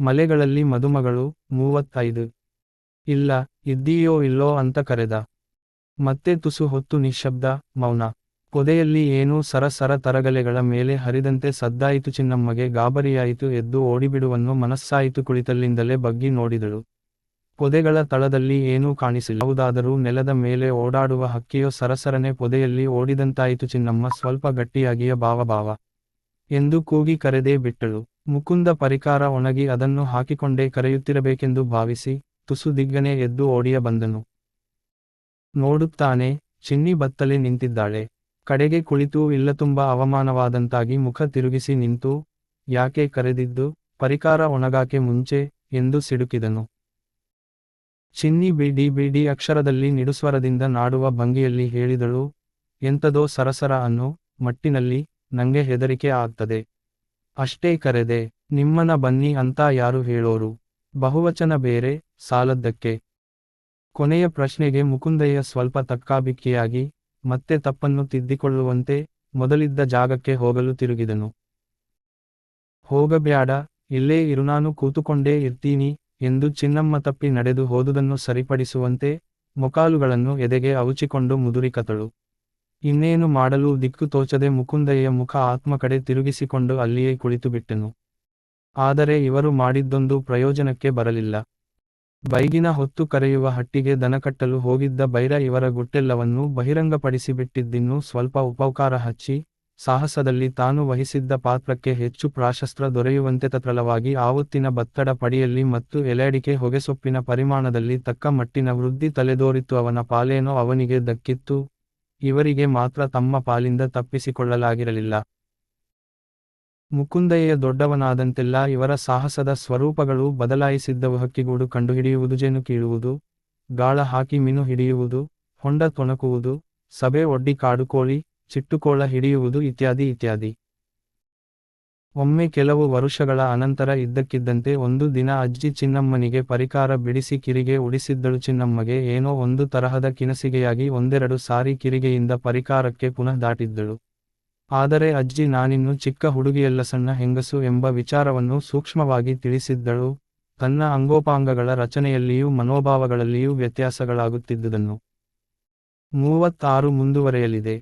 ಮಲೆಗಳಲ್ಲಿ ಮದುಮಗಳು ಮೂವತ್ತೈದು. ಇಲ್ಲ, ಇದ್ದೀಯೋ ಇಲ್ಲೋ ಅಂತ ಕರೆದ. ಮತ್ತೆ ತುಸು ಹೊತ್ತು ನಿಶ್ಶಬ್ದ, ಮೌನ. ಪೊದೆಯಲ್ಲಿ ಏನೂ ಸರಸರ ತರಗಲೆಗಳ ಮೇಲೆ ಹರಿದಂತೆ ಸದ್ದಾಯಿತು ಚಿನ್ನಮ್ಮಗೆ ಗಾಬರಿಯಾಯಿತು ಎದ್ದು ಓಡಿಬಿಡುವನ್ನು ಮನಸ್ಸಾಯಿತು ಕುಳಿತಲ್ಲಿಂದಲೇ ಬಗ್ಗಿ ನೋಡಿದಳು. ಪೊದೆಗಳ ತಳದಲ್ಲಿ ಏನೂ ಕಾಣಿಸಿಲ್ಲ. ಯಾವುದಾದರೂ ನೆಲದ ಮೇಲೆ ಓಡಾಡುವ ಹಕ್ಕಿಯೋ ಸರಸರನೆ ಪೊದೆಯಲ್ಲಿ ಓಡಿದಂತಾಯಿತು ಚಿನ್ನಮ್ಮ ಸ್ವಲ್ಪ ಗಟ್ಟಿಯಾಗಿಯ ಭಾವಭಾವ ಎಂದು ಕೂಗಿ ಕರೆದೇ ಬಿಟ್ಟಳು. ಮುಕುಂದ ಪರಿಕಾರ ಒಣಗಿ ಅದನ್ನು ಹಾಕಿಕೊಂಡೇ ಕರೆಯುತ್ತಿರಬೇಕೆಂದು ಭಾವಿಸಿ ತುಸು ದಿಗ್ಗನೆ ಎದ್ದು ಓಡಿಯ ಬಂದನು. ನೋಡುತ್ತಾನೆ, ಚಿನ್ನಿ ಬತ್ತಲೆ ನಿಂತಿದ್ದಾಳೆ. ಕಡೆಗೆ ಕುಳಿತು ಇಲ್ಲ ತುಂಬ ಅವಮಾನವಾದಂತಾಗಿ ಮುಖ ತಿರುಗಿಸಿ ನಿಂತು, ಯಾಕೆ ಕರೆದಿದ್ದು, ಪರಿಕಾರ ಒಣಗಾಕೆ ಮುಂಚೆ? ಎಂದು ಸಿಡುಕಿದನು. ಚಿನ್ನಿ ಬಿಡಿ ಬಿಡಿ ಅಕ್ಷರದಲ್ಲಿ ನಿಡುಸ್ವರದಿಂದ ನಾಡುವ ಭಂಗಿಯಲ್ಲಿ ಹೇಳಿದಳು, ಎಂತದೋ ಸರಸರ ಅನ್ನು, ಮಟ್ಟಿನಲ್ಲಿ ನಂಗೆ ಹೆದರಿಕೆ ಆಗ್ತದೆ. ಅಷ್ಟೇ ಕರೆದೆ, ನಿಮ್ಮನ ಬನ್ನಿ ಅಂತ ಯಾರು ಹೇಳೋರು? ಬಹುವಚನ ಬೇರೆ, ಸಾಲದ್ದಕ್ಕೆ. ಕೊನೆಯ ಪ್ರಶ್ನೆಗೆ ಮುಕುಂದಯ್ಯ ಸ್ವಲ್ಪ ತಕ್ಕಾಬಿಕ್ಕಿಯಾಗಿ, ಮತ್ತೆ ತಪ್ಪನ್ನು ತಿದ್ದಿಕೊಳ್ಳುವಂತೆ ಮೊದಲಿದ್ದ ಜಾಗಕ್ಕೆ ಹೋಗಲು ತಿರುಗಿದನು. ಹೋಗಬ್ಯಾಡ, ಇಲ್ಲೇ ಇರು, ನಾನು ಕೂತುಕೊಂಡೇ ಇರ್ತೀನಿ ಎಂದು ಚಿನ್ನಮ್ಮ ತಪ್ಪಿ ನಡೆದು ಹೋದುದನ್ನು ಸರಿಪಡಿಸುವಂತೆ ಮೊಕಾಲುಗಳನ್ನು ಎದೆಗೆ ಅವುಚಿಕೊಂಡು ಮುದುರಿಕತಳು ಇನ್ನೇನು ಮಾಡಲು ದಿಕ್ಕು ತೋಚದೆ ಮುಕುಂದಯ್ಯ ಮುಖ ಆತ್ಮ ಕಡೆ ತಿರುಗಿಸಿಕೊಂಡು ಅಲ್ಲಿಯೇ ಕುಳಿತುಬಿಟ್ಟನು. ಆದರೆ ಇವರು ಮಾಡಿದ್ದೊಂದು ಪ್ರಯೋಜನಕ್ಕೆ ಬರಲಿಲ್ಲ. ಬೈಗಿನ ಹೊತ್ತು ಕರೆಯುವ ಹಟ್ಟಿಗೆ ದನಕಟ್ಟಲು ಹೋಗಿದ್ದ ಬೈರ ಇವರ ಗುಟ್ಟೆಲ್ಲವನ್ನೂ ಬಹಿರಂಗಪಡಿಸಿಬಿಟ್ಟಿದ್ದಿನ್ನೂ ಸ್ವಲ್ಪ ಉಪಕಾರ ಹಚ್ಚಿ, ಸಾಹಸದಲ್ಲಿ ತಾನು ವಹಿಸಿದ್ದ ಪಾತ್ರಕ್ಕೆ ಹೆಚ್ಚು ಪ್ರಾಶಸ್ತ್ರ ದೊರೆಯುವಂತೆ ತತ್ರಳವಾಗಿ ಆವತ್ತಿನ ಬತ್ತಡ ಪಡಿಯಲ್ಲಿ ಮತ್ತು ಎಲೆಯಡಿಕೆ ಹೊಗೆಸೊಪ್ಪಿನ ಪರಿಮಾಣದಲ್ಲಿ ತಕ್ಕ ಮಟ್ಟಿನ ವೃದ್ಧಿ ತಲೆದೋರಿತು ಅವನ ಪಾಲೇನೋ ಅವನಿಗೆ ದಕ್ಕಿತ್ತು. ಇವರಿಗೆ ಮಾತ್ರ ತಮ್ಮ ಪಾಲಿಂದ ತಪ್ಪಿಸಿಕೊಳ್ಳಲಾಗಿರಲಿಲ್ಲ. ಮುಕುಂದಯ್ಯ ದೊಡ್ಡವನಾದಂತೆಲ್ಲ ಇವರ ಸಾಹಸದ ಸ್ವರೂಪಗಳು ಬದಲಾಯಿಸಿದ್ದವು. ಹಕ್ಕಿಗೂಡು ಕಂಡುಹಿಡಿಯುವುದು, ಜೇನು ಕೀಳುವುದು, ಗಾಳ ಹಾಕಿ ಮೀನು ಹಿಡಿಯುವುದು, ಹೊಂಡ ತೊಣಕುವುದು, ಸಭೆ ಒಡ್ಡಿ ಕಾಡುಕೋಳಿ ಚಿಟ್ಟುಕೋಳ ಹಿಡಿಯುವುದು ಇತ್ಯಾದಿ ಇತ್ಯಾದಿ. ಒಮ್ಮೆ ಕೆಲವು ವರುಷಗಳ ಅನಂತರ ಇದ್ದಕ್ಕಿದ್ದಂತೆ ಒಂದು ದಿನ ಅಜ್ಜಿ ಚಿನ್ನಮ್ಮನಿಗೆ ಪರಿಕಾರ ಬಿಡಿಸಿ ಕಿರಿಗೆ ಉಡಿಸಿದ್ದಳು. ಚಿನ್ನಮ್ಮಗೆ ಏನೋ ಒಂದು ತರಹದ ಕಿನಸಿಗೆಯಾಗಿ ಒಂದೆರಡು ಸಾರಿ ಕಿರಿಗೆಯಿಂದ ಪರಿಕಾರಕ್ಕೆ ಪುನಃ ದಾಟಿದ್ದಳು. ಆದರೆ ಅಜ್ಜಿ, ನಾನಿನ್ನು ಚಿಕ್ಕ ಹುಡುಗಿಯಲ್ಲ, ಸಣ್ಣ ಹೆಂಗಸು ಎಂಬ ವಿಚಾರವನ್ನು ಸೂಕ್ಷ್ಮವಾಗಿ ತಿಳಿಸಿದ್ದಳು. ತನ್ನ ಅಂಗೋಪಾಂಗಗಳ ರಚನೆಯಲ್ಲಿಯೂ ಮನೋಭಾವಗಳಲ್ಲಿಯೂ ವ್ಯತ್ಯಾಸಗಳಾಗುತ್ತಿದ್ದುದನ್ನು ಮೂವತ್ತಾರು ಮುಂದುವರೆಯಲಿದೆ.